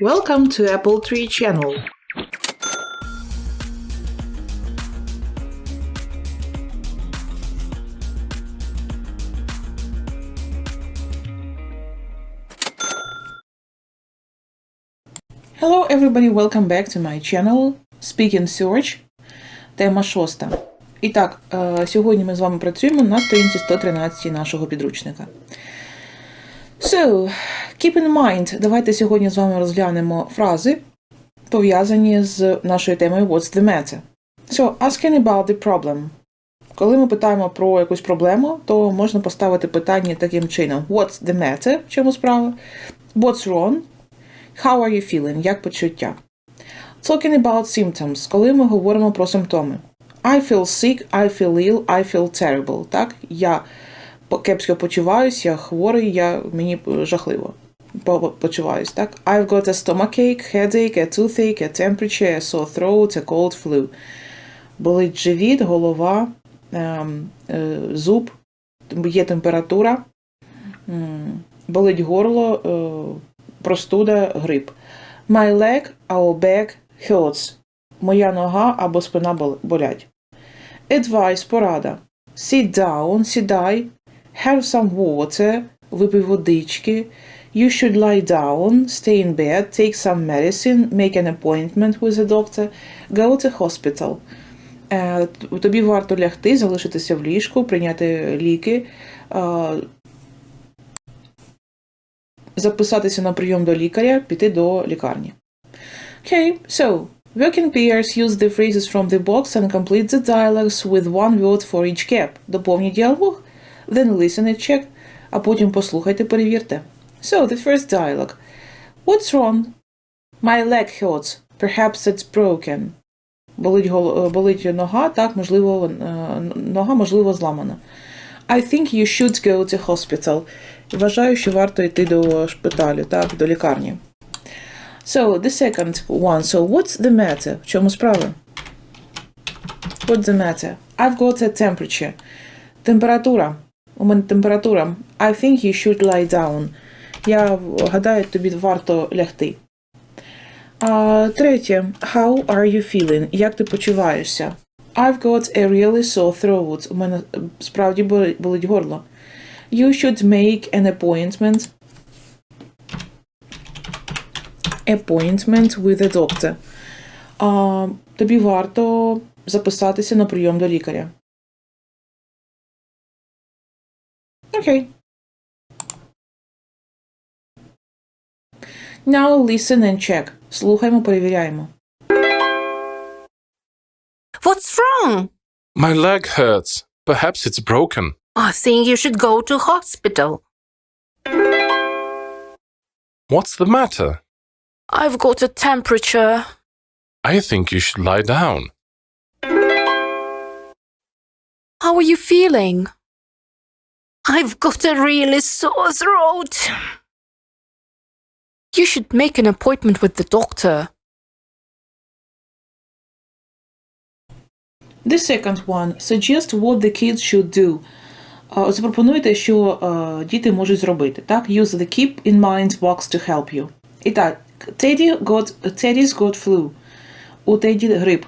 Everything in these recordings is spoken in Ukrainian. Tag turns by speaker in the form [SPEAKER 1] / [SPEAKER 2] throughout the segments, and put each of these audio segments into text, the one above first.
[SPEAKER 1] Welcome to Apple Tree Channel. Hello everybody, welcome back to my channel Speak and Search. Тема шоста. І так, е, сьогодні ми з вами працюємо на сторінці 113 нашого підручника. So, keep in mind, давайте сьогодні з вами розглянемо фрази, пов'язані з нашою темою What's the matter? So, asking about the problem. Коли ми питаємо про якусь проблему, то можна поставити питання таким чином: What's the matter? В чому справа? What's wrong? How are you feeling? Як почуття? Talking about symptoms. Коли ми говоримо про симптоми. I feel sick, I feel ill, I feel terrible. Так? Я кепсько почуваюсь, я хворий, я, мені жахливо по- почуваюсь. Так? I've got a stomachache, headache, a toothache, a temperature, a sore throat, a cold flu. Болить живіт, голова, ем, е, зуб, є температура, болить горло, е, простуда, грип. My leg, our back hurts. Моя нога або спина болять. Advice, порада. Sit down, сідай. Have some water, випий водички. You should lie down, stay in bed, take some medicine, make an appointment with a doctor, go to hospital. Е, Тобі варто лягти, залишитися в ліжку, прийняти ліки, е, записатися на прийом до лікаря, піти до лікарні. Okay, so working pairs use the phrases from the box and complete the dialogues with one word for each gap. Доповніть діалог, then listen and check, а потім послухайте, перевірте. So, the first dialogue. What's wrong? My leg hurts. Perhaps it's broken. Болить, е, болить нога, так, можливо, е, нога, можливо, зламана. I think you should go to hospital. Вважаю, що варто йти до шпиталю, так, до лікарні. So, the second one. So, what's the matter? В чому справа? What's the matter? I've got a temperature. Температура. У мене температура. I think you should lie down. Я гадаю, тобі варто лягти. А, третє. How are you feeling? Як ти почуваєшся? I've got a really sore throat. У мене справді болить горло. You should make an appointment. Appointment with a doctor. А, тобі варто записатися на прийом до лікаря. Окей. Now listen and check. Слухаємо, перевіряємо.
[SPEAKER 2] What's wrong?
[SPEAKER 3] My leg hurts. Perhaps it's broken.
[SPEAKER 2] I think you should go to hospital.
[SPEAKER 3] What's the matter?
[SPEAKER 2] I've got a temperature.
[SPEAKER 3] I think you should lie down.
[SPEAKER 2] How are you feeling? I've got a really sore throat. You should make an appointment with the doctor.
[SPEAKER 1] The second one. Suggest what the kids should do. А, Запропонуйте, що е, діти можуть зробити. Так? Use the keep in mind box to help you. І так, Teddy got, Teddy's got flu. У Теді грип.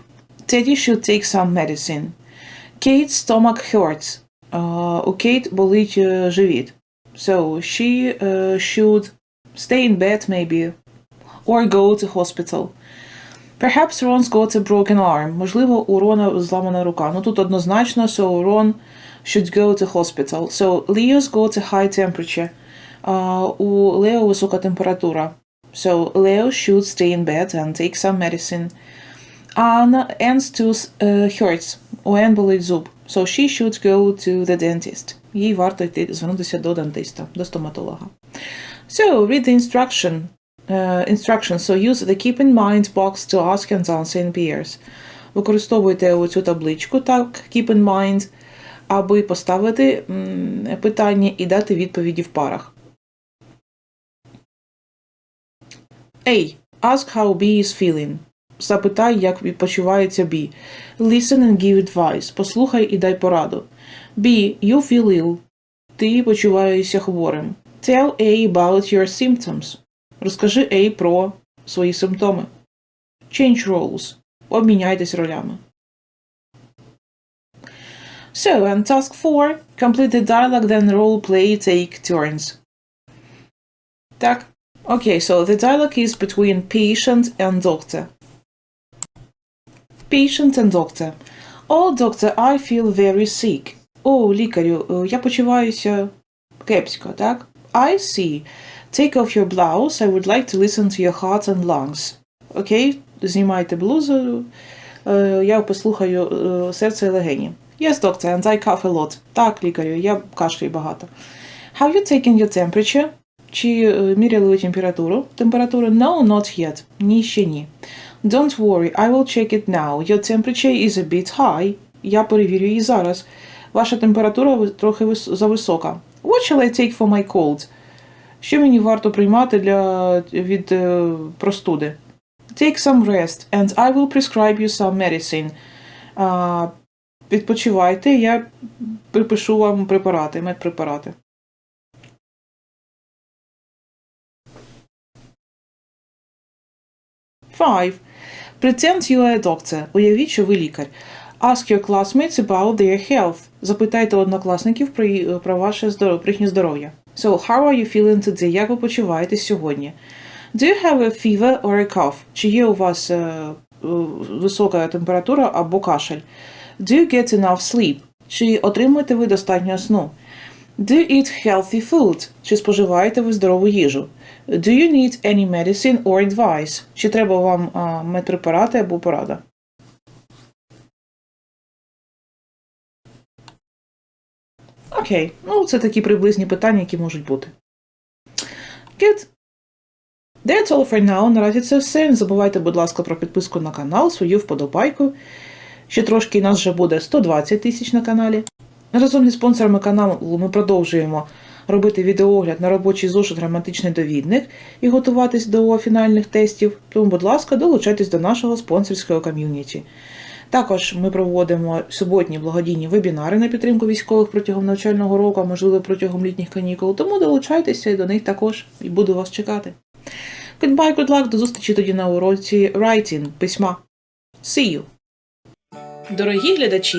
[SPEAKER 1] Teddy should take some medicine. Kate's stomach hurts. Е, у Кейт болить е, живіт. So, she е, should stay in bed maybe. Or go to hospital. Perhaps Ron's got a broken arm. Можливо, у Рона зламана рука. Ну тут однозначно, so Ron should go to hospital. So Leo's got a high temperature. А, у Лео висока температура. So Leo should stay in bed and take some medicine. Anna, Anne's tooth uh, hurts. У болить зуб. So she should go to the dentist. Їй варто йти звернутися до дентиста, до стоматолога. So read the instruction. Uh, instructions. So use the keep in mind box to ask and answer in pairs. Використовуйте оцю табличку, так, keep in mind, аби поставити питання і дати відповіді в парах. A. Ask how B is feeling. Запитай, як відпочивається B. Listen and give advice. Послухай і дай пораду. B. You feel ill. Ти почуваєшся хворим. Tell A about your symptoms. Розкажи A про свої симптоми. Change roles. Обміняйтесь ролями. So, and task 4. Complete the dialogue, then role play, take turns. Так. Okay, so the dialogue is between patient and doctor. Patient and doctor. Oh, doctor, I feel very sick. О, лікарю, е, я почуваюся кепсько, так? I see. Take off your blouse. I would like to listen to your heart and lungs. Окей, знімайте блузу. Е, Я послухаю е, серце і легені. Yes, doctor, and I cough a lot. Так, лікарю, я кашлюю багато. Have you taken your temperature? Чи е, міряли ви температуру? Температуру? No, not yet. Ні, ще ні. Don't worry, I will check it now. Your temperature is a bit high. Я перевірю її зараз. Ваша температура трохи зависока. What shall I take for my cold? Що мені варто приймати для від е, простуди? Take some rest, and I will prescribe you some medicine. А, відпочивайте, я припишу вам препарати, медпрепарати. Five. Pretend you are a doctor. Уявіть, що ви лікар. Ask your classmates about their health. Запитайте однокласників про, про ваше здоров'я, про їхнє здоров'я. So, how are you feeling today? Як ви почуваєтесь сьогодні? Do you have a fever or a cough? Чи є у вас е, е, висока температура або кашель? Do you get enough sleep? Чи отримуєте ви достатньо сну? Do eat healthy food? Чи споживаєте ви здорову їжу? Do you need any medicine or advice? Чи треба вам а, медпрепарати або порада? Окей, ну це такі приблизні питання, які можуть бути. Good. That's all for now. Наразі це все. Не забувайте, будь ласка, про підписку на канал, свою вподобайку. Ще трошки нас вже буде 120 тисяч на каналі. Разом зі спонсорами каналу ми продовжуємо робити відеоогляд на робочий зошит граматичний довідник і готуватись до фінальних тестів. Тому, будь ласка, долучайтесь до нашого спонсорського ком'юніті. Також ми проводимо суботні благодійні вебінари на підтримку військових протягом навчального року, а можливо протягом літніх канікул. Тому долучайтеся і до них також і буду вас чекати. Goodbye, good luck, до зустрічі тоді на уроці Writing, письма. See you! Дорогі глядачі!